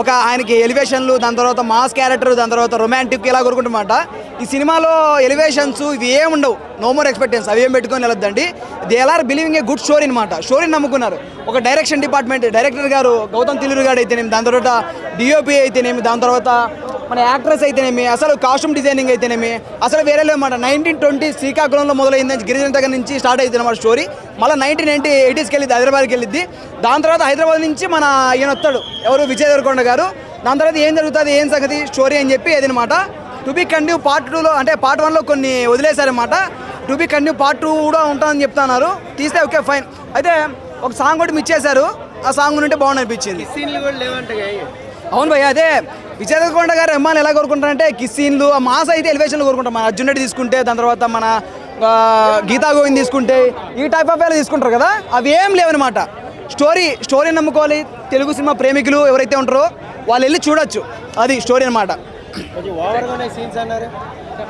ఒక ఆయనకి ఎలివేషన్లు దాని తర్వాత మాస్ క్యారెక్టర్ దాని తర్వాత రొమాంటిక్ ఇలా కోరుకుంటున్నమాట ఈ సినిమాలో ఎలివేషన్స్ ఇవి ఏం ఉండవు. నో మోర్ ఎక్స్పెక్టెన్స్ అవి ఏం పెట్టుకొని వెళ్ళొద్దండి they are believing a good story అనమాట స్టోరీని నమ్ముకున్నారు. ఒక డైరెక్షన్ డిపార్ట్మెంట్ డైరెక్టర్ గారు గౌతమ్ తిల్లూరు గారు అయితే దాని తర్వాత డిఓపి అయితేనేమి దాని తర్వాత మన యాక్ట్రెస్ అయితేనేమి అసలు కాస్ట్యూమ్ డిజైనింగ్ అయితేనేమి అసలు వేరే లేదన్నమాట నైన్టీన్ ట్వంటీ శ్రీకాకుళంలో మొదలైంది గిరిజన దగ్గర నుంచి స్టార్ట్ అవుతుంది అన్నమాట స్టోరీ మళ్ళీ నైన్టీన్ నైన్టీ ఎయిటీస్కి వెళ్ళింది హైదరాబాద్కి వెళ్ళింది దాని తర్వాత హైదరాబాద్ నుంచి మన ఈయన వస్తాడు ఎవరు? విజయ్ దేవరకొండ గారు. దాని తర్వాత ఏం జరుగుతుంది ఏం సంగతి స్టోరీ అని చెప్పి అదనమాట టు బి కంటిన్యూ పార్ట్ టూలో అంటే పార్ట్ వన్లో కొన్ని వదిలేశారనమాట to be continue part two కూడా ఉంటుందని చెప్తున్నారు. తీస్తే ఓకే ఫైన్ అయితే ఒక సాంగ్ కూడా మిస్ చేశారు. ఆ సాంగ్ ఉంటే బాగుంది అనిపించింది సీన్లు కూడా లేవంటే అవును భయ్య అదే విజయదేవరకొండ గారు అమ్మాయిలు ఎలా కోరుకుంటారంటే కిస్సీన్లు ఆ మాస్ అయితే ఎలివేషన్లు కోరుకుంటాం మన అర్జున్ రెడ్డి తీసుకుంటే దాని తర్వాత మన గీతా గోవింద్ తీసుకుంటే ఈ టైప్ ఆఫ్ వేలు తీసుకుంటారు కదా అవి ఏం లేవన్నమాట. స్టోరీ స్టోరీ నమ్ముకోవాలి. తెలుగు సినిమా ప్రేమికులు ఎవరైతే ఉంటారో వాళ్ళు వెళ్ళి చూడొచ్చు. అది స్టోరీ అనమాట